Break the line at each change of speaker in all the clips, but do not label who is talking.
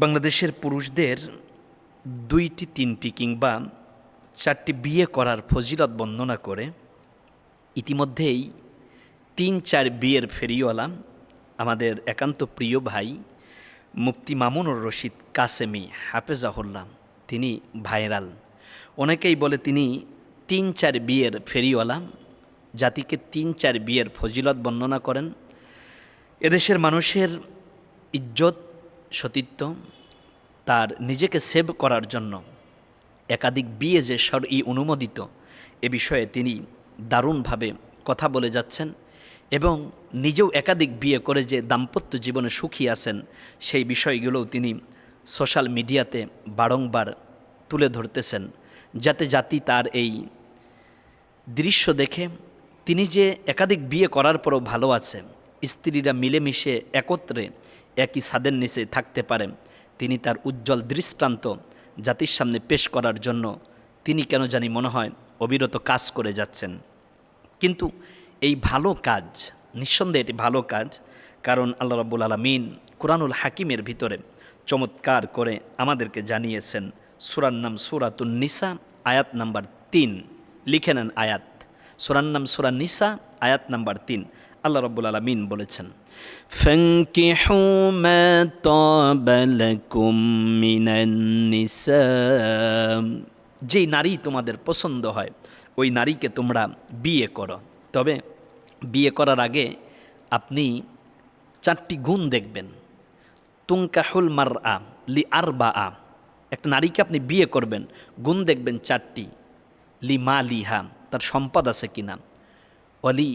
বাংলাদেশের পুরুষদের দুইটি, তিনটি কিংবা চারটি বিয়ে করার ফজিলত বর্ণনা করে, ইতিমধ্যেই তিন, চার বিয়ের ফেরিওয়ালা আমাদের একান্ত প্রিয় ভাই মুফতি মামুনুর রশিদ কাসেমি হাফেজাহুল্লাহ, তিনি ভাইরাল। অনেকেই বলে তিনি তিন, চার বিয়ের ফেরিওয়ালা, জাতিকে তিন, চার বিয়ের ফজিলত বর্ণনা করেন। এদেশের মানুষের ইজ্জত সতীত্ব, তার নিজেকে সেভ করার জন্য একাধিক বিয়ে যে সর ই অনুমোদিত, এ বিষয়ে তিনি দারুণভাবে কথা বলে যাচ্ছেন এবং নিজেও একাধিক বিয়ে করে যে দাম্পত্য জীবনে সুখী আছেন, সেই বিষয়গুলোও তিনি সোশ্যাল মিডিয়াতে বারংবার তুলে ধরতেছেন, যাতে জাতি তার এই দৃশ্য দেখে তিনি যে একাধিক বিয়ে করার পরও ভালো আছে, স্ত্রীরা মিলেমিশে একত্রে একই ছাদের নিচে থাকতে পারেন। তিনি তার উজ্জ্বল দৃষ্টান্ত জাতির সামনে পেশ করার জন্য তিনি কেন জানি মনে হয় অবিরত কাজ করে যাচ্ছেন। কিন্তু এই ভালো কাজ, নিঃসন্দেহে এটি ভালো কাজ, কারণ আল্লাহ রাব্বুল আলমিন কোরআনুল হাকিমের ভিতরে চমৎকার করে আমাদেরকে জানিয়েছেন, সুরার নাম সুরাতুন নিসা, আয়াত নাম্বার তিন, লিখে নেন আয়াত। সুরার নাম সুরা নিসা আয়াত নাম্বার তিন আল্লাহ রব্বুল আলমিন বলেছেন
فانكحوا ما طاب لكم من النساء
যেই নারী তোমাদের পছন্দ হয় ওই নারীকে তোমরা বিয়ে করো তবে বিয়ে করার আগে আপনি চারটি গুণ দেখবেন তুঙ্কাহুল মার আ লি আর বা আ একটা নারীকে আপনি বিয়ে করবেন গুণ দেখবেন চারটি লি মা লিহা তার সম্পদ আছে কিনা অলি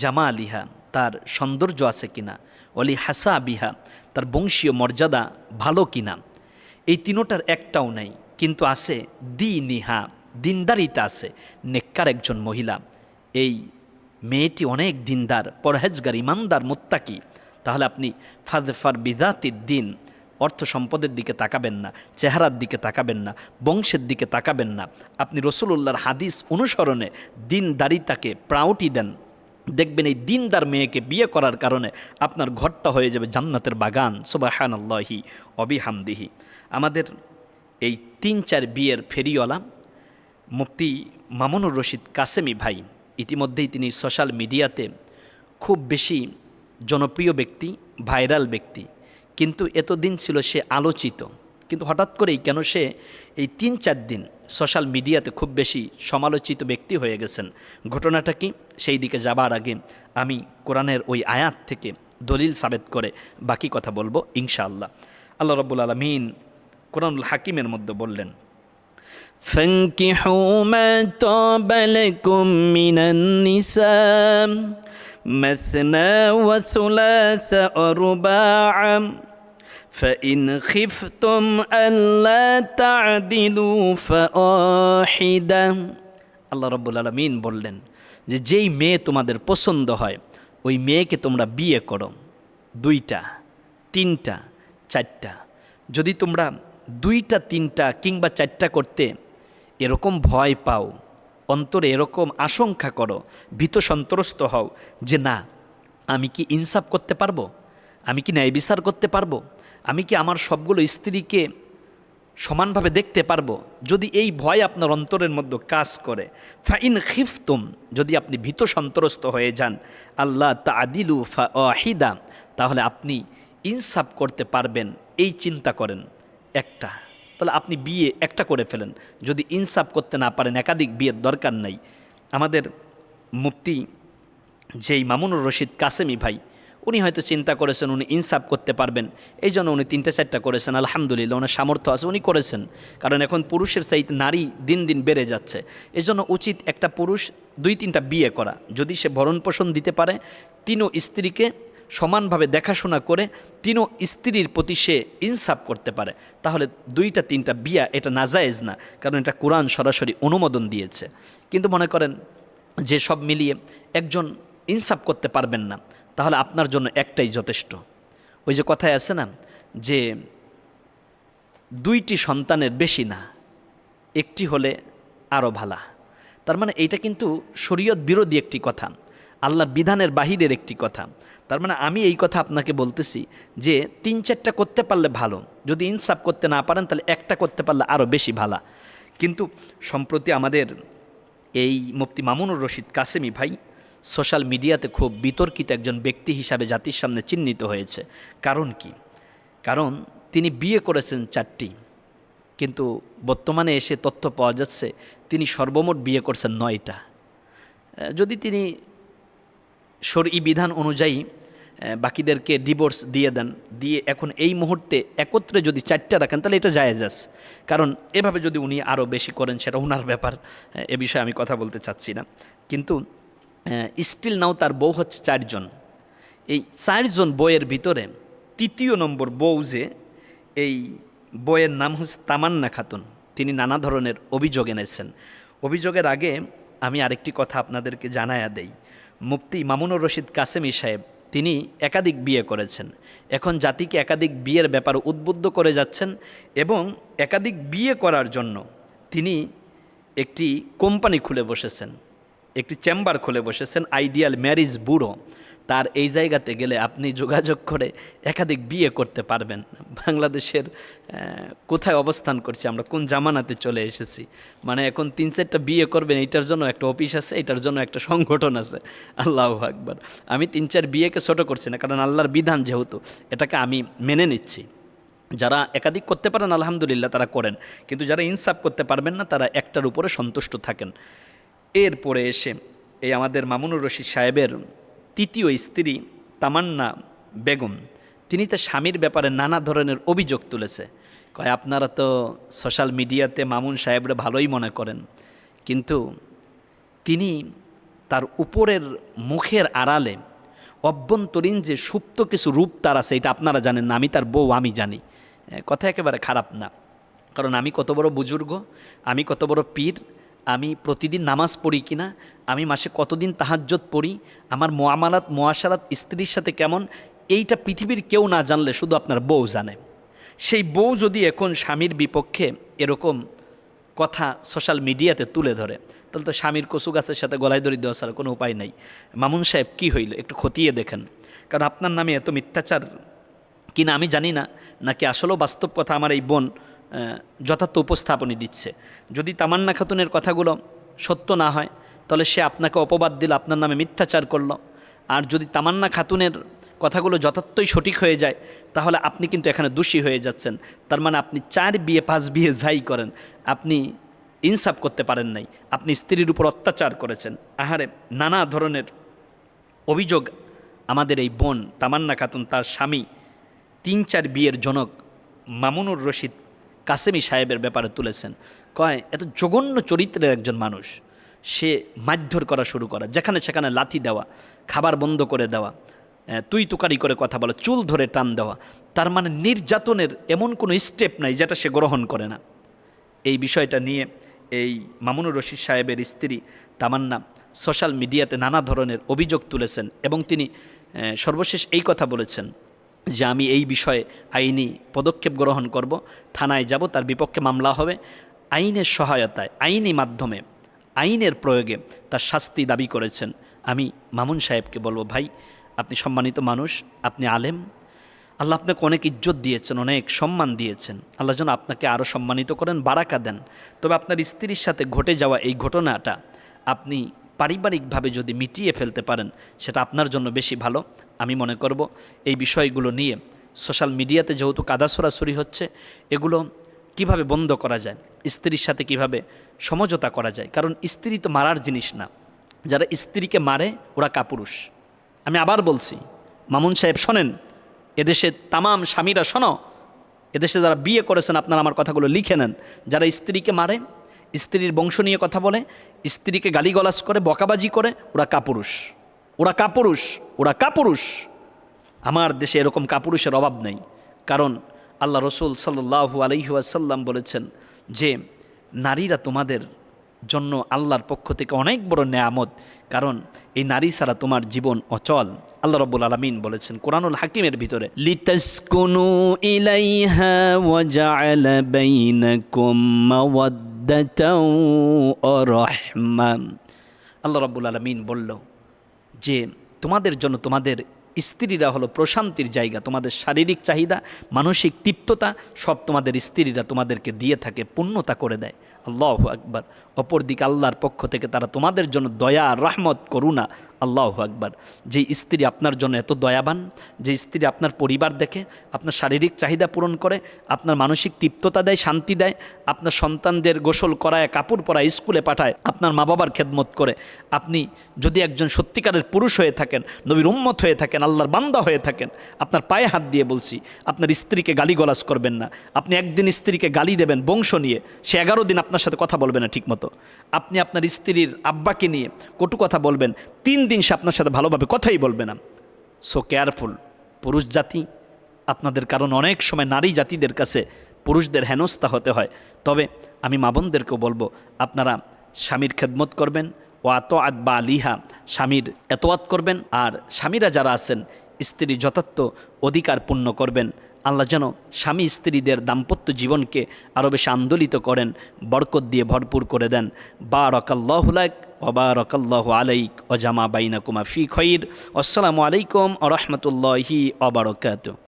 জামা লিহা তার সৌন্দর্য আছে কিনা? অলি হাসা বিহা তার বংশীয় মর্যাদা ভালো কিনা? এই তিনোটার একটাও নাই, কিন্তু আছে দি নিহা দিনদারিতা আছে, নেককার একজন মহিলা। এই মেয়েটি অনেক দিনদার, পরহেজগার, ইমানদার, মোত্তাকি। তাহলে আপনি ফাদফার বিদাতির দিন অর্থ সম্পদের দিকে তাকাবেন না, চেহারার দিকে তাকাবেন না, বংশের দিকে তাকাবেন না। আপনি রসুলুল্লাহর হাদিস অনুসরণে দিনদারিতাকে প্রাউটি দেন। দেখবেন এই দিনদার মেয়েকে বিয়ে করার কারণে আপনার ঘরটা হয়ে যাবে জান্নাতের বাগান। সুবাহান আল্লাহি অবিহামদিহি আমাদের এই তিন চার বিয়ের ফেরিওয়ালা মুফতি মামুনুর রশিদ কাসেমি ভাই, ইতিমধ্যেই তিনি সোশ্যাল মিডিয়াতে খুব বেশি জনপ্রিয় ব্যক্তি ভাইরাল ব্যক্তি। কিন্তু এতদিন ছিল সে আলোচিত কিন্তু হঠাৎ করেই কেন সে এই তিন চার দিন সোশ্যাল মিডিয়াতে খুব বেশি সমালোচিত ব্যক্তি হয়ে গেছেন ঘটনাটা কি সেই দিকে যাবার আগে আমি কোরআনের ওই আয়াত থেকে দলিল সাবেত করে বাকি কথা বলবো ইনশাআল্লাহ আল্লাহ রব্বুল আলমিন কোরআনুল হাকিমের মধ্যে বললেন
فانكحوا ما طاب لكم من النساء مثنى وثلاث ورباع فإن خفتم ألا تعدلوا فواحدة
আল্লাহ রব্বুল আলমিন বললেন যে যেই মেয়ে তোমাদের পছন্দ হয় ওই মেয়েকে তোমরা বিয়ে করো দুইটা তিনটা চারটা যদি তোমরা দুইটা তিনটা কিংবা চারটা করতে এরকম ভয় পাও অন্তরে এরকম আশঙ্কা করো ভীত সন্ত্রস্ত হও যে না আমি কি ইনসাফ করতে পারবো আমি কি ন্যায় বিচার করতে পারবো আমি কি আমার সবগুলো স্ত্রীকে সমানভাবে দেখতে পারব? যদি এই ভয় আপনার অন্তরের মধ্যে কাজ করে, ফাইন খিফতুম, যদি আপনি ভীত সন্ত্রস্ত হয়ে যান আল্লাহ তা আদিলু ফা তাহলে আপনি ইনসাফ করতে পারবেন, এই চিন্তা করেন। একটা। তাহলে আপনি বিয়ে একটা করে ফেলেন। যদি ইনসাফ করতে না পারেন, একাধিক বিয়ের দরকার নাই। আমাদের মুক্তি যেই মামুনুর রশিদ কাসেমি ভাই উনি হয়তো চিন্তা করেছেন উনি ইনসাফ করতে পারবেন। এই জন্য উনি তিনটে চারটা করেছেন, আলহামদুলিল্লাহ, ওনার সামর্থ্য আছে, উনি করেছেন। কারণ এখন পুরুষের সাইত নারী দিন দিন বেড়ে যাচ্ছে। এই জন্য উচিত একটা পুরুষ দুই তিনটা বিয়ে করা। যদি সে ভরণ পোষণ দিতে পারে, তিনও স্ত্রীকে সমানভাবে দেখাশোনা করে, তিনও স্ত্রীর প্রতি সে ইনসাফ করতে পারে, তাহলে দুইটা তিনটা বিয়া এটা নাজায়েজ না। কারণ এটা কোরআন সরাসরি অনুমোদন দিয়েছে। কিন্তু মনে করেন, যে সব মিলিয়ে একজন ইনসাফ করতে পারবেন না। তাহলে আপনার জন্য একটাই যথেষ্ট। ওই যে কথায় আছে না, যে দুইটি সন্তানের বেশি না, একটি হলে আরও ভালা। তার মানে এইটা কিন্তু শরীয়ত বিরোধী একটি কথা, আল্লাহর বিধানের বাহিরের একটি কথা। তার মানে আমি এই কথা আপনাকে বলতেছি যে তিন চারটা করতে পারলে ভালো, যদি ইনসাফ করতে না পারেন তাহলে একটা করতে পারলে আরও বেশি ভালা। কিন্তু সম্প্রতি আমাদের এই মুফতি মামুনুর রশিদ কাসেমি ভাই সোশ্যাল মিডিয়াতে খুব বিতর্কিত একজন ব্যক্তি হিসাবে জাতির সামনে চিহ্নিত হয়েছে। কারণ কি? কারণ তিনি বিয়ে করেছেন চারটি, কিন্তু বর্তমানে এসে তথ্য পাওয়া যাচ্ছে তিনি সর্বমোট বিয়ে করছেন নয়টা। যদি তিনি শরী বিধান অনুযায়ী বাকিদেরকে ডিভোর্স দিয়ে দেন, দিয়ে এখন এই মুহূর্তে একত্রে যদি চারটা রাখেন, তাহলে এটা জায়েজ আছে। কারণ এভাবে যদি উনি আরও বেশি করেন, সেটা ওনার ব্যাপার এ বিষয়ে আমি কথা বলতে চাচ্ছি না। কিন্তু স্টিল নাও তার বউ হচ্ছে চারজন। এই চারজন বইয়ের ভিতরে তৃতীয় নম্বর বউ যে, এই বইয়ের নাম হচ্ছে তামান্না খাতুন। তিনি নানা ধরনের অভিযোগ এনেছেন। অভিযোগের আগে আমি আরেকটি কথা আপনাদেরকে জানায়া দেই। মুফতি মামুনুর রশিদ কাসেমি সাহেব, তিনি একাধিক বিয়ে করেছেন। এখন জাতিকে একাধিক বিয়ের ব্যাপারে উদ্বুদ্ধ করে যাচ্ছেন এবং একাধিক বিয়ে করার জন্য তিনি একটি কোম্পানি খুলে বসেছেন। একটি চেম্বার খুলে বসেছেন আইডিয়াল ম্যারিজ ব্যুরো তার এই জায়গাতে গেলে আপনি যোগাযোগ করে একাধিক বিয়ে করতে পারবেন। বাংলাদেশের কোথায় অবস্থান করছি, আমরা কোন জামানাতে চলে এসেছি? মানে এখন তিন চারটা বিয়ে করবেন, এইটার জন্য একটা অফিস আছে এটার জন্য একটা সংগঠন আছে। আল্লাহ আকবার। আমি তিন চার বিয়েকে ছোট করছি না, কারণ আল্লাহর বিধান যেহেতু, এটাকে আমি মেনে নিচ্ছি। যারা একাধিক করতে পারেন, আলহামদুলিল্লাহ তারা করেন। কিন্তু যারা ইনসাফ করতে পারবেন না, তারা একটার উপরে সন্তুষ্ট থাকেন। এরপরে এসে এই আমাদের মামুনুর রশিদ সাহেবের তৃতীয় স্ত্রী তামান্না বেগম, তিনি তার স্বামীর ব্যাপারে নানা ধরনের অভিযোগ তুলেছে। কয়, আপনারা তো সোশ্যাল মিডিয়াতে মামুন সাহেবরা ভালোই মনে করেন। কিন্তু তিনি তার উপরের মুখের আড়ালে অভ্যন্তরীণ যে সুপ্ত কিছু রূপ তার আছে, এটা আপনারা জানেন না, আমি তার বউ, আমি জানি। কথা একেবারে খারাপ না। কারণ আমি কত বড় বুজুর্গ, আমি কত বড় পীর আমি প্রতিদিন নামাজ পড়ি কিনা, আমি মাসে কতদিন তাহাজ্জত পড়ি, আমার মোয়ামালাত মোয়াশারাত স্ত্রীর সাথে কেমন, এইটা পৃথিবীর কেউ না জানলে শুধু আপনার বউ জানে। সেই বউ যদি এখন স্বামীর বিপক্ষে এরকম কথা সোশ্যাল মিডিয়াতে তুলে ধরে, তাহলে তো স্বামীর কচু গাছের সাথে গলায় দড়ি দেওয়া ছাড়া কোনো উপায় নাই। মামুন সাহেব, কি হইল? একটু খতিয়ে দেখেন। কারণ আপনার নামে এত মিথ্যাচার কিনা আমি জানি না, নাকি আসলেও বাস্তব কথা আমার এই বোন যথার্থ উপস্থাপনই দিচ্ছে। যদি তামান্না খাতুনের কথাগুলো সত্য না হয়, তাহলে সে আপনাকে অপবাদ দিল, আপনার নামে মিথ্যাচার করল। আর যদি তামান্না খাতুনের কথাগুলো যথার্থই সঠিক হয়ে যায়, তাহলে আপনি কিন্তু এখানে দোষী হয়ে যাচ্ছেন। তার মানে আপনি চার বিয়ে, পাঁচ বিয়ে যাই করেন, আপনি ইনসাফ করতে পারেন নাই। আপনি স্ত্রীর উপর অত্যাচার করেছেন। আহারে, নানা ধরনের অভিযোগ আমাদের এই বোন তামান্না খাতুন তার স্বামী তিন চার বিয়ের জনক মামুনুর রশিদ কাসেমি সাহেবের ব্যাপারে তুলেছেন। কয়, এত জঘন্য চরিত্রের একজন মানুষ, সে মারধর করা শুরু করা, যেখানে সেখানে লাথি দেওয়া, খাবার বন্ধ করে দেওয়া তুই তুকারি করে কথা বলা, চুল ধরে টান দেওয়া, তার মানে নির্যাতনের এমন কোনো স্টেপ নাই যেটা সে গ্রহণ করে না। এই বিষয়টা নিয়ে এই মামুনুর রশিদ সাহেবের স্ত্রী তামান্না সোশ্যাল মিডিয়াতে নানা ধরনের অভিযোগ তুলেছেন এবং তিনি সর্বশেষ এই কথা বলেছেন। যে আমি এই বিষয়ে আইনি পদক্ষেপ গ্রহণ করব, থানায় যাব, তার বিপক্ষে মামলা হবে। আইনের সহায়তায়, আইনি মাধ্যমে, আইনের প্রয়োগে তার শাস্তি দাবি করেছেন। আমি মামুন সাহেবকে বলব, ভাই, আপনি সম্মানিত মানুষ, আপনি আলেম। আল্লাহ আপনাকে অনেক ইজ্জত দিয়েছেন, অনেক সম্মান দিয়েছেন। আল্লাহ যেন আপনাকে আরও সম্মানিত করেন, বারাকা দেন। তবে আপনার স্ত্রীর সাথে ঘটে যাওয়া এই ঘটনাটা আপনি পারিবারিকভাবে যদি মিটিয়ে ফেলতে পারেন, সেটা আপনার জন্য বেশি ভালো। আমি মনে করব এই বিষয়গুলো নিয়ে সোশ্যাল মিডিয়াতে যেহেতু কাদা সরাসরি হচ্ছে, এগুলো কীভাবে বন্ধ করা যায়, স্ত্রীর সাথে কীভাবে সমঝোতা করা যায়? কারণ স্ত্রী তো মারার জিনিস না। যারা স্ত্রীকে মারে, ওরা কাপুরুষ। আমি আবার বলছি, মামুন সাহেব শোনেন, এদেশে তামাম স্বামীরা শোনো, এদেশে যারা বিয়ে করেছেন, আপনারা আমার কথাগুলো লিখে নেন, যারা স্ত্রীকে মারে স্ত্রীর বংশ নিয়ে কথা বলে, স্ত্রীকে গালিগলাজ করে, বকাবাজি করে, ওরা কাপুরুষ। ওরা কাপুরুষ ওরা কাপুরুষ। আমার দেশে এরকম কাপুরুষের অভাব নেই। কারণ আল্লাহ রসুল সাল্লাহু আলহিহাসাল্লাম বলেছেন যে, নারীরা তোমাদের জন্য আল্লাহর পক্ষ থেকে অনেক বড় নেয়ামত। কারণ এই নারী ছাড়া তোমার জীবন অচল। আল্লাহ রব্বুল আলমিন বলেছেন কোরআনুল হাকিমের ভিতরে
ইলাইহা
আল্লাহ রব্বুল আলমিন বলল যে, তোমাদের জন্য তোমাদের স্ত্রীরা হলো প্রশান্তির জায়গা, তোমাদের শারীরিক চাহিদা, মানসিক তৃপ্ততা সব তোমাদের স্ত্রীরা তোমাদেরকে দিয়ে থাকে পূর্ণতা করে দেয়। আল্লাহ আকবার। অপরদিকে আল্লাহর পক্ষ থেকে তারা তোমাদের জন্য দয়া রহমত, করুণা, আল্লাহ আকবার। যে স্ত্রী আপনার জন্য এত দয়াবান যে স্ত্রী আপনার পরিবার দেখে, আপনার শারীরিক চাহিদা পূরণ করে, আপনার মানসিক তৃপ্ততা দেয়, শান্তি দেয়, আপনার সন্তানদের গোসল করায়, কাপড় পরায়, স্কুলে পাঠায়, আপনার মা বাবার খেদমত করে, আপনি যদি একজন সত্যিকারের পুরুষ হয়ে থাকেন, নবীর উম্মত হয়ে থাকেন, আল্লাহর বান্দা হয়ে থাকেন, আপনার পায়ে হাত দিয়ে বলছি, আপনার স্ত্রীকে গালিগলাজ করবেন না। আপনি একদিন স্ত্রীকে গালি দেবেন বংশ নিয়ে, সে এগারো দিন সাথে কথা বলবে না ঠিকমতো। আপনি আপনার স্ত্রীর আব্বাকে নিয়ে কটু কথা বলবেন, তিন দিন সে আপনার সাথে ভালোভাবে কথাই বলবে না। সো কেয়ারফুল পুরুষ জাতি, আপনাদের কারণ অনেক সময় নারী জাতিদের কাছে পুরুষদের হেনস্থা হতে হয়। তবে আমি মা বোনদেরকেও বলব, আপনারা স্বামীর খেদমত করবেন ও আত বা আলিহা, স্বামীর এতোয়াত করবেন, আর স্বামীরা যারা আছেন, স্ত্রী যথার্থ অধিকার পূর্ণ করবেন। আল্লাহ যেন স্বামী স্ত্রীদের দাম্পত্য জীবনকে আরও বেশি আন্দোলিত করেন, বরকত দিয়ে ভরপুর করে দেন। বা রকাল্লাহ রকাল্লাহুলাক অবা রকাল্লাহ আলাইক অজামা বাইনাকুমা ফি খৈর। আসসালামু আলাইকুম আ রহমতুল্লাহি অবরকাত